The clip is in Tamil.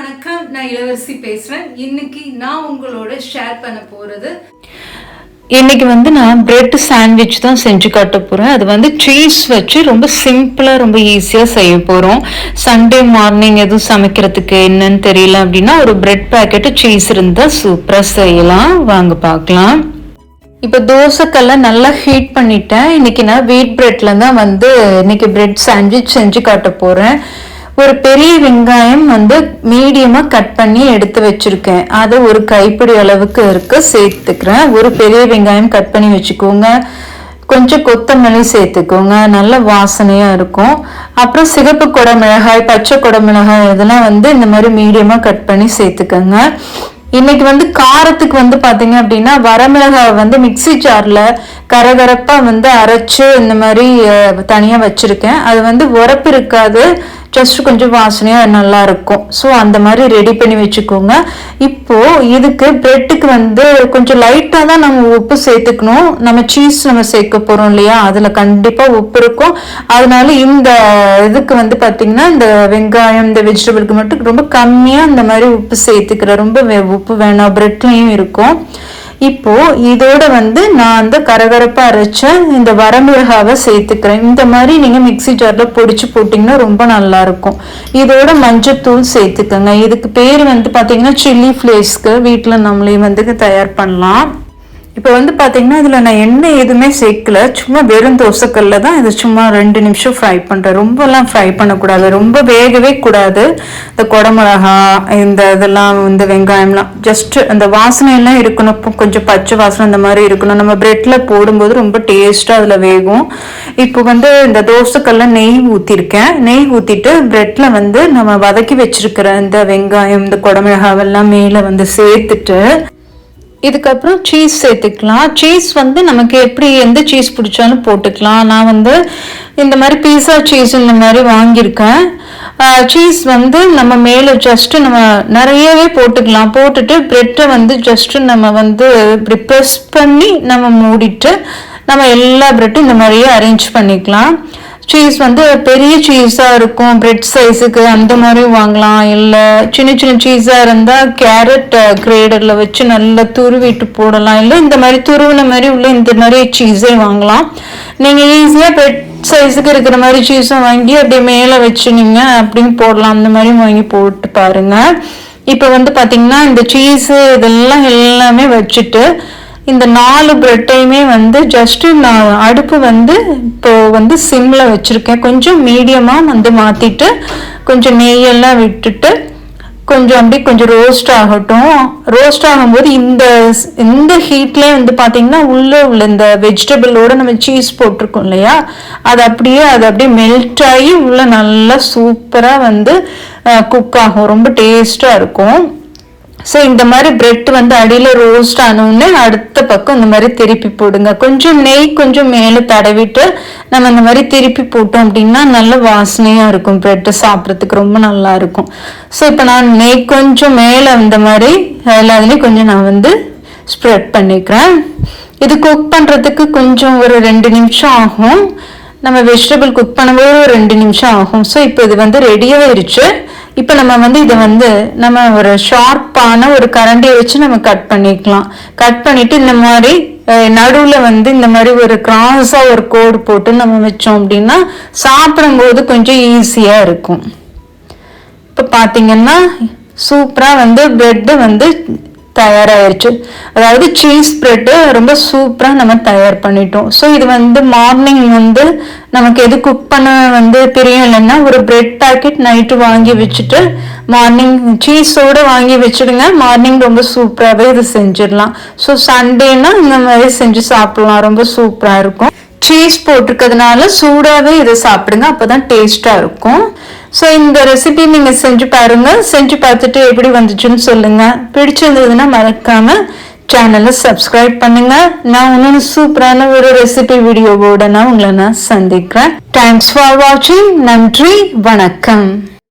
வணக்கம். நான் இளவரசி பேசுறேன். இன்னைக்கு நான் உங்களோட ஷேர் பண்ண போறது இன்னைக்கு வந்து நான் பிரெட் சாண்ட்விச் தான் செஞ்சு காட்ட போகிறேன் அது வந்து சீஸ் வச்சு ரொம்ப சிம்பிளாக ரொம்ப ஈஸியாக செய்ய போகிறோம் சண்டே மார்னிங் எதுவும் சமைக்கிறதுக்கு என்னன்னு தெரியல அப்படின்னா ஒரு பிரெட் பேக்கெட்டு சீஸ் இருந்தால் சூப்பராக செய்யலாம். வாங்க பார்க்கலாம். இப்போ தோசைக்கெல்லாம் நல்லா ஹீட் பண்ணிட்டேன். இன்னைக்கு நான் வீட் பிரெட்ல தான் வந்து இன்னைக்கு பிரெட் சாண்ட்விச் செஞ்சு காட்ட போகிறேன் ஒரு பெரிய வெங்காயம் வந்து மீடியமாக கட் பண்ணி எடுத்து வச்சிருக்கேன். அதை ஒரு கைப்பிடி அளவுக்கு இருக்க சேர்த்துக்கிறேன். ஒரு பெரிய வெங்காயம் கட் பண்ணி வச்சுக்கோங்க. கொஞ்சம் கொத்தமல்லி சேர்த்துக்கோங்க. நல்ல வாசனையாக இருக்கும். அப்புறம் சிகப்பு கொடை மிளகாய் பச்சை கொடை மிளகாய் இதெல்லாம் வந்து இந்த மாதிரி மீடியமாக கட் பண்ணி சேர்த்துக்கோங்க. இன்னைக்கு வந்து காரத்துக்கு வந்து பாத்தீங்க அப்படின்னா வரமிளகாய் வந்து மிக்சி ஜார்ல கரகரப்பா வந்து அரைச்சு இந்த மாதிரி தனியா வச்சிருக்கேன். அது வந்து உரப்பு இருக்காது. ஜஸ்ட் கொஞ்சம் வாசனையாக நல்லா இருக்கும் ஸோ அந்த மாதிரி ரெடி பண்ணி வச்சுக்கோங்க. இப்போது இதுக்கு ப்ரெட்டுக்கு வந்து கொஞ்சம் லைட்டாக தான் நம்ம உப்பு சேர்த்துக்கணும். நம்ம சீஸ் நம்ம சேர்க்க போகிறோம் இல்லையா? அதில் கண்டிப்பாக உப்பு இருக்கும். அதனால இந்த இதுக்கு வந்து பார்த்திங்கன்னா இந்த வெங்காயம் இந்த வெஜிடபிளுக்கு மட்டும் ரொம்ப கம்மியாக இந்த மாதிரி உப்பு சேர்த்துக்கிற ரொம்ப உப்பு வேணாம். பிரெட்லையும் இருக்கும். இப்போ இதோட வந்து நான் அந்த கரகரப்பா அரைச்ச இந்த வரமிளகாவை சேர்த்துக்கிறேன். இந்த மாதிரி நீங்க மிக்சி ஜார்ல பொடிச்சு போட்டீங்கன்னா ரொம்ப நல்லா இருக்கும் இதோட மஞ்சத்தூள் சேர்த்துக்கோங்க. இதுக்கு பேர் வந்து பாத்தீங்கன்னா சில்லி ஃபிளேஸ்க்கு வீட்டுல நம்மளே வந்து தயார் பண்ணலாம். இப்போ வந்து பார்த்தீங்கன்னா இதில் நான் எண்ணெய் எதுவுமே சேர்க்கல. சும்மா வெறும் தோசைக்கல்ல தான் இது சும்மா ரெண்டு நிமிஷம் ஃப்ரை பண்ணுறேன் ரொம்பலாம் ஃப்ரை பண்ணக்கூடாது. ரொம்ப வேகவே கூடாது. இந்த குடமிளகா இந்த இதெல்லாம் இந்த வெங்காயம்லாம். ஜஸ்ட் அந்த வாசனையெல்லாம் இருக்கணும். கொஞ்சம் பச்சை வாசனை அந்த மாதிரி இருக்கணும். நம்ம பிரெட்டில் போடும்போது ரொம்ப டேஸ்ட்டாக அதில் வேகும். இப்போ வந்து இந்த தோசைக்கல்ல நெய் ஊற்றிருக்கேன் நெய் ஊற்றிட்டு ப்ரெட்டில் வந்து நம்ம வதக்கி வச்சிருக்கிற இந்த வெங்காயம் இந்த குடமிளகாவெல்லாம் மேலே வந்து சேர்த்துட்டு இதுக்கப்புறம் சீஸ் சேர்த்துக்கலாம். சீஸ் வந்து நமக்கு எப்படி எந்த சீஸ் பிடிச்சாலும் போட்டுக்கலாம். நான் வந்து இந்த மாதிரி பீஸா சீஸ் இந்த மாதிரி வாங்கியிருக்கேன். சீஸ் வந்து நம்ம மேலே ஜஸ்ட்டு நம்ம நிறையவே போட்டுக்கலாம். போட்டுட்டு ப்ரெட்டை வந்து ஜஸ்ட்டு நம்ம வந்து இப்படி ப்ரெஸ் பண்ணி நம்ம மூடிட்டு நம்ம எல்லா ப்ரெட்டும் இந்த மாதிரியே அரேஞ்ச் பண்ணிக்கலாம். சீஸ் வந்து பெரிய சீஸாக இருக்கும். பிரெட் சைஸுக்கு அந்த மாதிரி வாங்கலாம். இல்லை சின்ன சின்ன சீஸாக இருந்தால் கேரட் கிரேடரில் வச்சு நல்லா துருவிட்டு போடலாம். இல்லை இந்த மாதிரி துருவின மாதிரி உள்ள இந்த மாதிரி சீஸே வாங்கலாம். நீங்கள் ஈஸியாக பிரெட் சைஸுக்கு இருக்கிற மாதிரி சீஸும் வாங்கி அப்படியே மேலே வச்சு நீங்கள் அப்படின்னு போடலாம். அந்த மாதிரி வாங்கி போட்டு பாருங்கள் இப்போ வந்து பார்த்தீங்கன்னா இந்த சீஸு இதெல்லாம் எல்லாமே வச்சுட்டு இந்த நாலு பிரெட்டையுமே வந்து ஜஸ்ட் நான் அடுப்பு வந்து இப்போ வந்து சிம்மில் வச்சுருக்கேன். கொஞ்சம் மீடியமாக வந்து மாற்றிட்டு கொஞ்சம் நெய்யெல்லாம் விட்டுட்டு கொஞ்சம் அப்படியே கொஞ்சம் ரோஸ்ட் ஆகட்டும். ரோஸ்ட் ஆகும்போது இந்த இந்த ஹீட்லேயே வந்து பார்த்தீங்கன்னா உள்ளே உள்ள இந்த வெஜிடபிளோட நம்ம சீஸ் போட்டிருக்கோம் இல்லையா? அது அப்படியே அது அப்படியே மெல்ட் ஆகி உள்ளே நல்லா சூப்பராக வந்து குக் ஆகும். ரொம்ப டேஸ்ட்டாக இருக்கும். ஸோ இந்த மாதிரி பிரெட் வந்து அடியில் ரோஸ்ட் ஆனோடனே அடுத்த பக்கம் இந்த மாதிரி திருப்பி போடுங்க. கொஞ்சம் நெய் கொஞ்சம் மேலே தடவிட்டு நம்ம இந்த மாதிரி திருப்பி போட்டோம் அப்படின்னா நல்ல வாசனையாக இருக்கும் பிரெட்டு சாப்பிட்றதுக்கு. ரொம்ப நல்லா இருக்கும். ஸோ இப்போ நான் நெய் கொஞ்சம் மேலே இந்த மாதிரி எல்லாத்துலேயும் கொஞ்சம் நான் வந்து ஸ்ப்ரெட் பண்ணிக்கிறேன். இது குக் பண்ணுறதுக்கு கொஞ்சம் ஒரு ரெண்டு நிமிஷம் ஆகும். நம்ம வெஜிடபிள் குக் பண்ணும்போது ஒரு ரெண்டு நிமிஷம் ஆகும். ஸோ இப்போ இது வந்து ரெடியாகிருச்சு இப்போ நம்ம வந்து இதை வந்து நம்ம ஒரு ஷார்ப்பான ஒரு கரண்டியை வச்சு நம்ம கட் பண்ணிக்கலாம். கட் பண்ணிட்டு இந்த மாதிரி நடுவில் வந்து இந்த மாதிரி ஒரு கிராஸாக ஒரு கோடு போட்டு நம்ம வச்சோம் அப்படின்னா சாப்பிடும்போது கொஞ்சம் ஈஸியாக இருக்கும். இப்போ பார்த்தீங்கன்னா சூப்பராக வந்து ப்ரெட்டு வந்து தயாராகிருச்சு அதாவது சீஸ் ஸ்ப்ரெட்டு ரொம்ப சூப்பராக நம்ம தயார் பண்ணிட்டோம். ஸோ இது வந்து மார்னிங் வந்து நமக்கு எது குக் பண்ண வந்து தெரியும் இல்லைன்னா ஒரு பிரெட் பேக்கெட் நைட்டு வாங்கி வச்சுட்டு மார்னிங் சீஸோடு வாங்கி வச்சுடுங்க. மார்னிங் ரொம்ப சூப்பராகவே இது செஞ்சிடலாம். ஸோ சண்டேனா இந்த மாதிரி செஞ்சு சாப்பிடலாம். ரொம்ப சூப்பராக இருக்கும். சீஸ் போட்டிருக்கிறதுனால சூடாகவே இதை சாப்பிடுங்க. அப்போ தான் டேஸ்ட்டாக இருக்கும். ஸோ இந்த ரெசிபி நீங்கள் செஞ்சு பாருங்கள் செஞ்சு பார்த்துட்டு எப்படி வந்துச்சுன்னு சொல்லுங்கள் பிடிச்சிருந்ததுன்னா மறக்காமல் சேனலை சப்ஸ்கிரைப் பண்ணுங்கள் நான் இன்னொன்று சூப்பரான ஒரு ரெசிபி வீடியோவோட நான் உங்களை நான் சந்திக்கிறேன். தேங்க்ஸ் ஃபார் வாட்சிங் நன்றி. வணக்கம்.